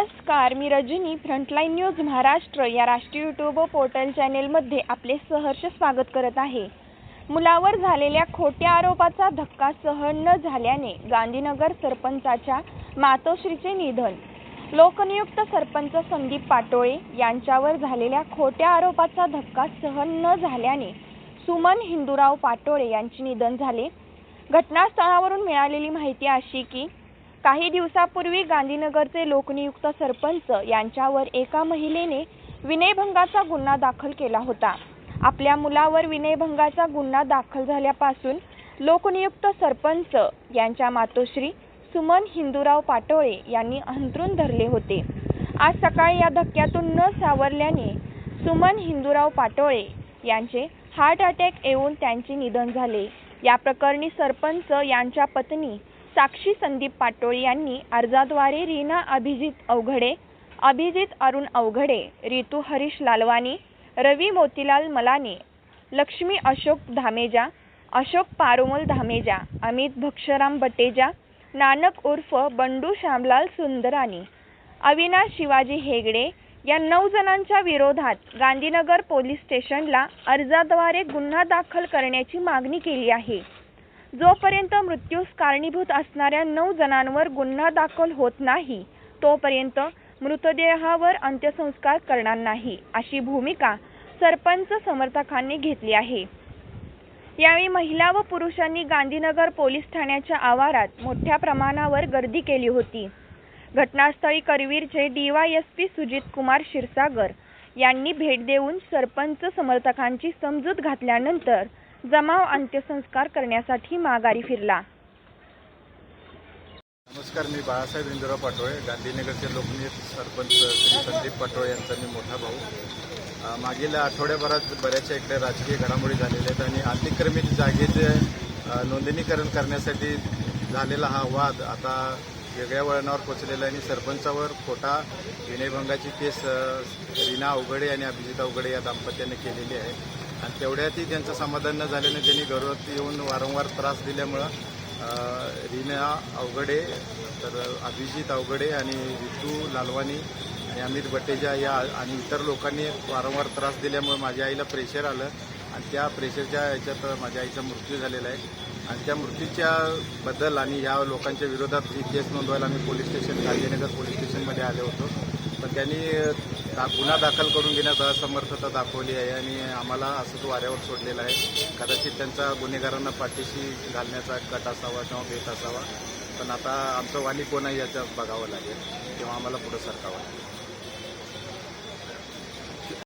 नमस्कार मी Rajani frontline news Maharashtra या राष्ट्रीय यूट्यूब पोर्टल चॅनेलमध्ये आपले सहर्ष स्वागत करत आहे. मुलावर झालेल्या खोट्या आरोपाचा धक्का सहन न झाल्याने गांधीनगर सरपंचाच्या मातोश्रीचे निधन. लोकनियुक्त सरपंच संदीप पाटोळे यांच्यावर झालेल्या खोट्या आरोपाचा धक्का सहन न झाल्याने सुमन हिंदूराव पाटोळे यांचे निधन झाले. घटनास्थळावरून मिळालेली माहिती अशी की काही दिवसापूर्वी गांधीनगरचे लोकनियुक्त सरपंच यांच्यावर एका महिलेने विनयभंगाचा गुन्हा दाखल केला होता. आपल्या मुलावर विनयभंगाचा गुन्हा दाखल झाल्यापासून लोकनियुक्त सरपंच यांच्या मातोश्री सुमन हिंदूराव पाटोळे यांनी अंथरूण धरले होते. आज सकाळी या धक्क्यातून न सावरल्याने सुमन हिंदूराव पाटोळे यांचे हार्ट अटॅक येऊन त्यांचे निधन झाले. या प्रकरणी सरपंच यांच्या पत्नी साक्षी संदीप पाटोळ यांनी अर्जाद्वारे रीना अभिजित अवघडे अभिजित अरुण अवघडे रितू हरीश लालवानी रवी मोतीलाल मलाने लक्ष्मी अशोक धामेजा अशोक पारुमल धामेजा अमित भक्षराम बटेजा नानक उर्फ बंडू श्यामलाल सुंदरानी अविनाश शिवाजी हेगडे या नऊ जणांच्या विरोधात गांधीनगर पोलीस स्टेशनला अर्जाद्वारे गुन्हा दाखल करण्याची मागणी केली आहे. जोपर्यंत मृत्यूस कारणीभूत असणाऱ्या नऊ जणांवर गुन्हा दाखल होत नाही तोपर्यंत मृतदेहावर अंत्यसंस्कार करणार नाही अशी भूमिका सरपंच समर्थकांनी घेतली आहे. यावेळी महिला व पुरुषांनी गांधीनगर पोलीस ठाण्याच्या आवारात मोठ्या प्रमाणावर गर्दी केली होती. घटनास्थळी करवीरचे डीवायएसपी सुजित कुमार क्षीरसागर यांनी भेट देऊन सरपंच समर्थकांची समजूत घातल्यानंतर जमाव अंत्यसंस्कार करण्यासाठी माघारी फिरला. नमस्कार मी बाळासाहेब इंदुराव पाटोळे गांधीनगरचे लोकनियुक्त सरपंच श्री संदीप पाटोळे यांचा मी मोठा भाऊ. मागील आठवड्याभरात बऱ्याचशा इकडे राजकीय घडामोडी झालेल्या आहेत आणि अतिक्रमित जागेचे नोंदणीकरण करण्यासाठी झालेला हा वाद आता वेगळ्या वळणावर पोचलेला आहे आणि सरपंचावर खोटा विनयभंगाची केस रीना अवघडे आणि अभिजित अवघडे या दाम्पत्याने केलेली आहे. आणि तेवढ्यातही त्यांचं समाधान न झाल्याने त्यांनी घरात येऊन वारंवार त्रास दिल्यामुळं रीना अवघडे तर अभिजित अवघडे आणि रितू लालवानी आणि अमित बटेजा या आणि इतर लोकांनी वारंवार त्रास दिल्यामुळे माझ्या आईला प्रेशर आलं. आणि त्या प्रेशरच्या याच्यात माझ्या आईचा मृत्यू झालेला आहे. आणि त्या मृत्यूच्या बद्दल आणि ह्या लोकांच्या विरोधात ही केस नोंदवायला आम्ही पोलीस स्टेशन गांधीनगर पोलीस स्टेशनमध्ये आले होतो. तर त्यांनी दा- गुन्हा दाखल करून घेण्यात असमर्थता दाखवली आहे आणि आम्हाला असंच वाऱ्यावर सोडलेलं आहे. कदाचित त्यांचा गुन्हेगारांना पाठीशी घालण्याचा कट असावा किंवा भेट असावा. पण आता आमचं वाणी कोण आहे बघावं लागेल. किंवा आम्हाला पुढं सरकावं लागेल.